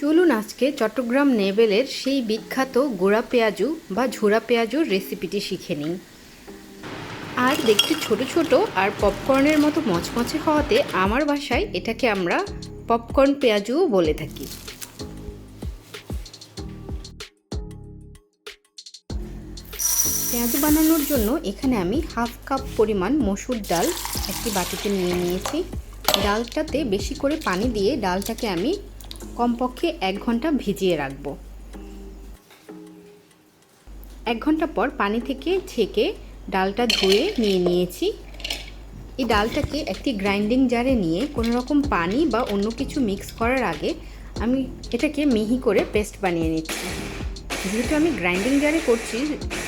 চলুন আজকে চট্টগ্রাম নেভেলের সেই বিখ্যাত গোড়া পেঁয়াজু বা ঝোড়া পেঁয়াজুর রেসিপিটি শিখে নিই। আর দেখতে ছোট ছোট আর পপকর্নের মতো মচমচে হওয়াতে আমার বাসায় এটাকে আমরা পপকর্ন পেঁয়াজুও বলে থাকি। পেঁয়াজু বানানোর জন্য এখানে আমি হাফ কাপ পরিমাণ মসুর ডাল একটি বাটিতে নিয়ে নিয়েছি। ডালটাতে বেশি করে পানি দিয়ে ডালটাকে আমি কমপক্ষে এক ঘণ্টা ভিজিয়ে রাখব। এক ঘণ্টা পর পানি থেকে ছেঁকে ডালটা ধুয়ে নিয়ে নিয়েছি। এই ডালটাকে একটি গ্রাইন্ডিং জারে নিয়ে কোনো রকম পানি বা অন্য কিছু মিক্স করার আগে আমি এটাকে মিহি করে পেস্ট বানিয়ে নিচ্ছি। যেহেতু আমি গ্রাইন্ডিং জারে করছি,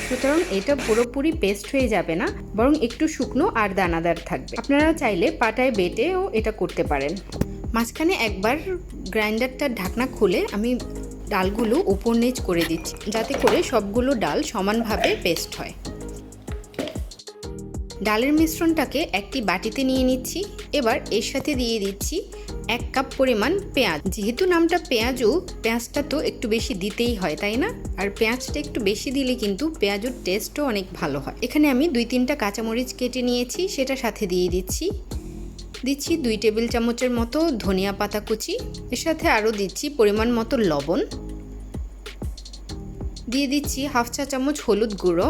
সুতরাং এটা পুরোপুরি পেস্ট হয়ে যাবে না, বরং একটু শুকনো আর দানাদার থাকবে। আপনারা চাইলে পাটায় বেটেও এটা করতে পারেন। মাঝখানে একবার গ্রাইন্ডারটার ঢাকনা খুলে আমি ডালগুলো উপর নিচ করে দিচ্ছি, যাতে করে সবগুলো ডাল সমানভাবে পেস্ট হয়। ডালের মিশ্রণটাকে একটি বাটিতে নিয়ে নিচ্ছি, এবার এর সাথে দিয়ে দিচ্ছি এক কাপ পরিমাণ পেঁয়াজ। যেহেতু নামটা পেঁয়াজও, পেঁয়াজটা তো একটু বেশি দিতেই হয়, তাই না? আর পেঁয়াজটা একটু বেশি দিলে কিন্তু পেঁয়াজুর টেস্টও অনেক ভালো হয়। এখানে আমি দুই তিনটা কাঁচামরিচ কেটে নিয়েছি সেটা সাথে দিয়ে দিচ্ছি। দিচ্ছি দুই টেবিল চামচের মতো ধনিয়া পাতা কুচি। এর সাথে আরও দিচ্ছি পরিমাণ মতো লবণ। দিয়ে দিচ্ছি হাফ চা চামচ হলুদ গুঁড়ো।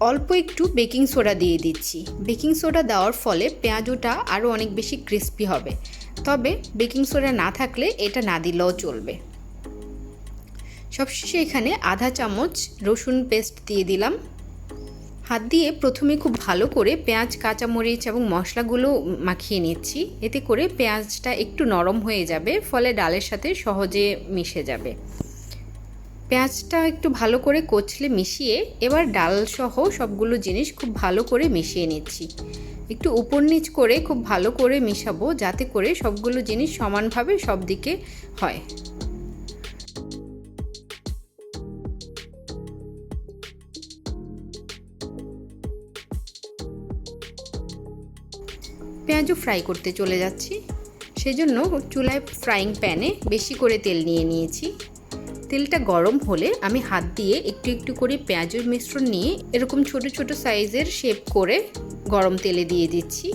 অল্প একটু বেকিং সোডা দিয়ে দিচ্ছি। বেকিং সোডা দেওয়ার ফলে পেঁয়াজুটা আরও অনেক বেশি ক্রিস্পি হবে। তবে বেকিং সোডা না থাকলে এটা না দিলেও চলবে। সবশেষে এখানে আধা চামচ রসুন পেস্ট দিয়ে দিলাম। হাত দিয়ে প্রথমে খুব ভালো করে পেঁয়াজ, কাঁচামরিচ এবং মশলাগুলো মাখিয়ে নিচ্ছি। এতে করে পেঁয়াজটা একটু নরম হয়ে যাবে, ফলে ডালের সাথে সহজে মিশে যাবে। পেঁয়াজটা একটু ভালো করে কচলে মিশিয়ে এবার ডাল সহ সবগুলো জিনিস খুব ভালো করে মিশিয়ে নিচ্ছি। একটু উপর নিচ করে খুব ভালো করে মিশাবো, যাতে করে সবগুলো জিনিস সমানভাবে সব দিকে হয়। পেঁয়াজও ফ্রাই করতে চলে যাচ্ছি। সেজন্য চুলায় ফ্রাইং প্যানে বেশি করে তেল নিয়ে নিয়েছি। তেলটা গরম হলে আমি হাত দিয়ে একটু একটু করে পেঁয়াজের মিশ্রণ নিয়ে এরকম ছোট ছোট সাইজের শেপ করে গরম তেলে দিয়ে দিচ্ছি।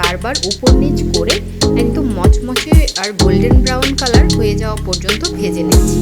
বারবার উপর নিচ করে একদম মচমচে আর গোল্ডেন ব্রাউন কালার হয়ে যাওয়া পর্যন্ত ভেজে নিচ্ছি।